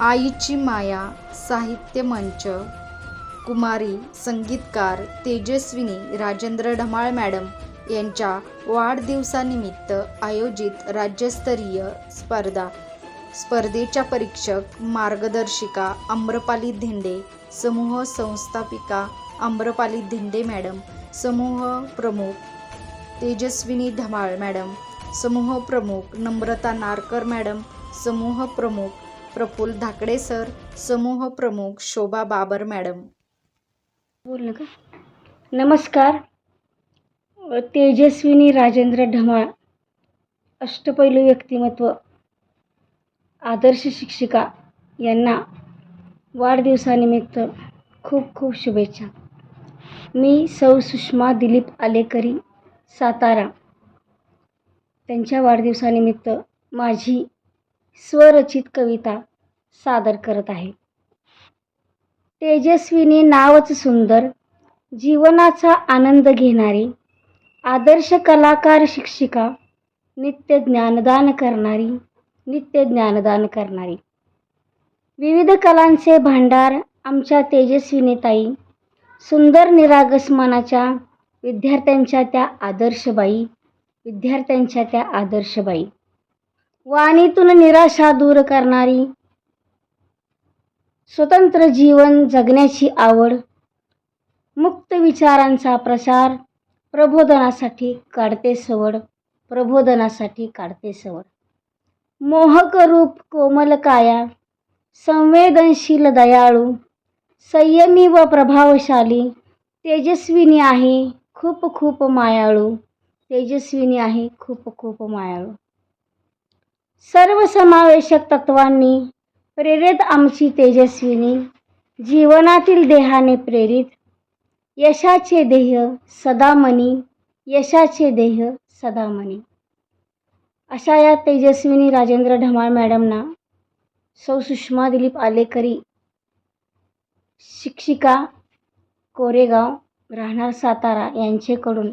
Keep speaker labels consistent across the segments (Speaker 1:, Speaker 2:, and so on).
Speaker 1: आईची माया साहित्य मंच कुमारी संगीतकार तेजस्विनी राजेंद्र ढमाळ मॅडम यांच्या वाढदिवसानिमित्त आयोजित राज्यस्तरीय स्पर्धा. स्पर्धेच्या परीक्षक मार्गदर्शिका आम्रपाली धिंडे समूह संस्थापिका आम्रपाली धिंडे मॅडम समूह प्रमुख तेजस्विनी ढमाळ मॅडम समूह प्रमुख नम्रता नारकर मॅडम समूह प्रमुख प्रफुल्ल धाकडे सर समूह प्रमुख शोभा बाबर मॅडम.
Speaker 2: बोल का? नमस्कार. तेजस्विनी राजेंद्र ढमाळ अष्टपैलू व्यक्तिमत्व आदर्श शिक्षिका यांना वाढदिवसानिमित्त खूप खूप शुभेच्छा. मी सौ सुषमा दिलीप आलेकरी सातारा. त्यांच्या वाढदिवसानिमित्त माझी स्वरचित कविता सादर करत आहे. तेजस्विनी नावच सुंदर जीवनाचा आनंद घेणारी आदर्श कलाकार शिक्षिका नित्य ज्ञानदान करणारी नित्य ज्ञानदान करणारी. विविध कलांचे भांडार आमच्या तेजस्विनीताई सुंदर निरागस मनाच्या विद्यार्थ्यांच्या त्या आदर्शबाई विद्यार्थ्यांच्या त्या आदर्शबाई. वाणीतून निराशा दूर करणारी. स्वतंत्र जीवन जगण्याची आवड. मुक्त विचारांचा प्रसार. प्रबोधनासाठी काढते सवड. प्रबोधनासाठी काढते सवड. मोहक रूप कोमल काया. संवेदनशील दयाळू. संयमी व प्रभावशाली. तेजस्विनी आहे खूप खूप मायाळू. तेजस्विनी आहे खूप खूप मायाळू. सर्वसमावेशक तत्वांनी प्रेरित आमची तेजस्विनी जीवनातील देहाने प्रेरित यशाचे देह सदामनी यशाचे देह सदामनी अशा या तेजस्विनी राजेंद्र ढमाळ मॅडमना सौ सुषमा दिलीप आलेकरी शिक्षिका कोरेगाव राहणार सातारा यांचेकडून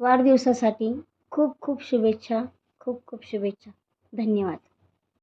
Speaker 2: वाढदिवसासाठी खूप खूप शुभेच्छा खूप खूप शुभेच्छा. धन्यवाद.